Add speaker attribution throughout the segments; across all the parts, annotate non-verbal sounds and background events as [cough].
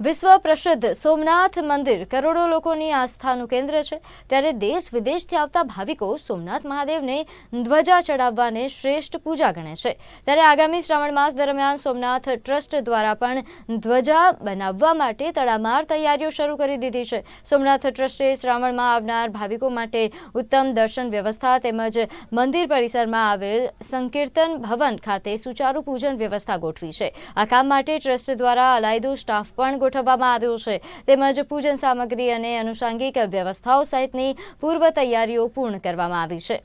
Speaker 1: વિશ્વ પ્રસિદ્ધ સોમનાથ મંદિર કરોડો લોકોની આસ્થાનું કેન્દ્ર છે. ત્યારે દેશ વિદેશથી આવતા ભાવિકો સોમનાથ મહાદેવને ધ્વજા ચડાવવાને શ્રેષ્ઠ પૂજા ગણે છે. ત્યારે આગામી શ્રાવણ માસ દરમિયાન સોમનાથ ટ્રસ્ટ દ્વારા પણ ધ્વજા બનાવવા માટે તડામાર તૈયારીઓ શરૂ કરી દીધી છે. સોમનાથ ટ્રસ્ટે શ્રાવણમાં આવનાર ભાવિકો માટે ઉત્તમ દર્શન વ્યવસ્થા તેમજ મંદિર પરિસરમાં આવેલ સંકીર્તન ભવન ખાતે સુચારુ પૂજન વ્યવસ્થા ગોઠવી છે. આ કામ માટે ટ્રસ્ટ દ્વારા અલાયદો સ્ટાફ પણ ગોઠવવામાં આવ્યો છે. તેમજ પૂજન સામગ્રી અને અનુષાંગિક વ્યવસ્થાઓ સહિતની પૂર્વ તૈયારીઓ પૂર્ણ કરવામાં આવી છે.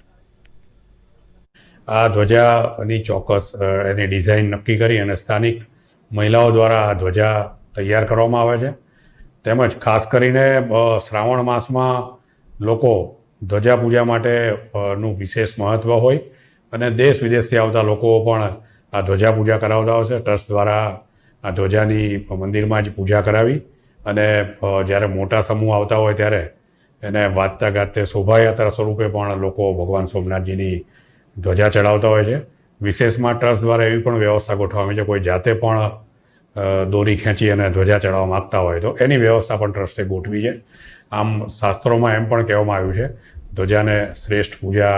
Speaker 2: આ ધ્વજાની ચોક્કસ એની ડિઝાઇન નક્કી કરી અને સ્થાનિક મહિલાઓ દ્વારા આ ધ્વજા તૈયાર કરવામાં આવે છે. તેમજ ખાસ કરીને શ્રાવણ માસમાં લોકો ધ્વજા પૂજા માટે નું વિશેષ મહત્ત્વ હોય અને દેશ વિદેશથી આવતા લોકો પણ આ ધ્વજા પૂજા કરાવતા હોય છે. ટ્રસ્ટ દ્વારા આ ધ્વજાની મંદિરમાં જ પૂજા કરાવી અને જ્યારે મોટા સમૂહ આવતા હોય ત્યારે એને વાંચતા ગાતે શોભાયાત્રા સ્વરૂપે પણ લોકો ભગવાન સોમનાથજીની ધ્વજા ચડાવતા હોય છે. વિશેષમાં ટ્રસ્ટ દ્વારા એવી પણ વ્યવસ્થા ગોઠવવામાં છે. કોઈ જાતે પણ દોરી ખેંચી અને ધ્વજા ચડાવવા માગતા હોય તો એની વ્યવસ્થા પણ ટ્રસ્ટે ગોઠવી છે. આમ શાસ્ત્રોમાં એમ પણ કહેવામાં આવ્યું છે, ધ્વજાને શ્રેષ્ઠ પૂજા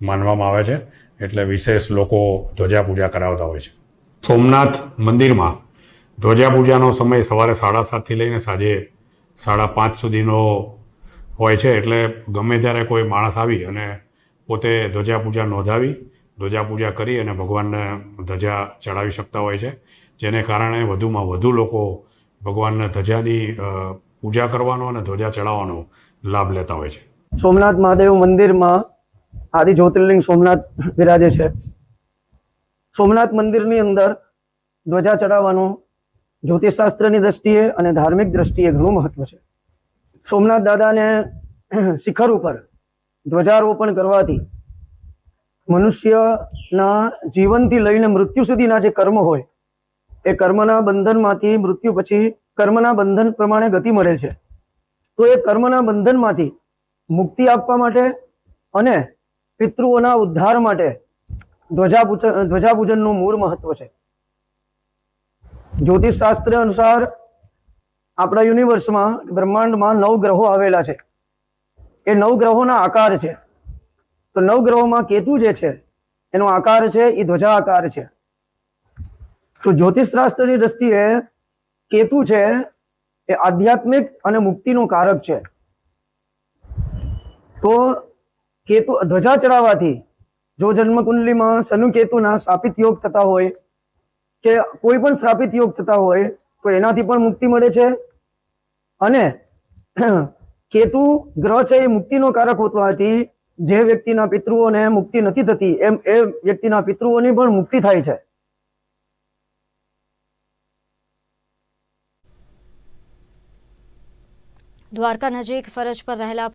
Speaker 2: માનવામાં આવે છે. એટલે વિશેષ લોકો ધ્વજા પૂજા કરાવતા હોય છે. સોમનાથ મંદિરમાં ધ્વજા પૂજાનો સમય સવારે સાડા સાતથી લઈને સાંજે સાડા પાંચ સુધીનો હોય છે એટલે ગમે ત્યારે કોઈ માણસ આવી અને પોતે ધ્વજા પૂજા નોંધાવી, ધ્વજા પૂજા કરી અને ભગવાનને ધજા ચડાવી શકતા હોય છે. જેને કારણે વધુમાં વધુ લોકો ભગવાનના ધજાની પૂજા કરવાનો અને ધ્વજા ચડાવવાનો લાભ લેતા હોય છે.
Speaker 3: સોમનાથ મહાદેવ મંદિરમાં આદિ જ્યોતિર્લિંગ સોમનાથ બિરાજે છે. સોમનાથ મંદિરની અંદર ધ્વજા ચડાવવાનું જ્યોતિષશાસ્ત્રની દ્રષ્ટિએ અને ધાર્મિક દ્રષ્ટિએ ઘણું મહત્વ છે. સોમનાથ દાદાને શિખર ઉપર ધ્વજારોપણ કરવાથી મનુષ્યના જીવનથી લઈને મૃત્યુ સુધીના જે કર્મ હોય, એ કર્મના બંધનમાંથી મૃત્યુ પછી કર્મના બંધન પ્રમાણે ગતિ મળે છે. તો એ કર્મના બંધનમાંથી મુક્તિ આપવા માટે અને પિતૃઓના ઉદ્ધાર માટે ધ્વજાપૂજન, ધ્વજાપૂજનનું મૂળ મહત્વ છે. જ્યોતિષ શાસ્ત્ર અનુસાર આપણા યુનિવર્સમાં બ્રહ્માંડમાં નવ ગ્રહો આવેલા છે. એ નવ ગ્રહોના આકાર છે. તો નવ ગ્રહોમાં કેતુ જે છે, એનો આકાર છે, એ ધ્વજા આકાર છે. તો જ્યોતિષ શાસ્ત્રની દ્રષ્ટિએ કેતુ છે, એ આધ્યાત્મિક અને મુક્તિનું કારક છે. તો કેતુ, ધ્વજા ચડાવવાથી જો જન્મકુંડલીમાં શનુ કેતુના સ્થાપિત યોગ થતા હોય કે કોઈ પણ શ્રાપિત યોગ થતા હોય, તો એનાથી પણ મુક્તિ મળે છે. અને [clears throat] કેતુ ગ્રહ છે એ મુક્તિનો કારક હોવાથી જે વ્યક્તિના પિતૃઓને મુક્તિ નથી થતી, એમ એ વ્યક્તિના પિતૃઓની પણ મુક્તિ થાય છે.
Speaker 1: દ્વારકા નજીક ફરજ પર રહેલા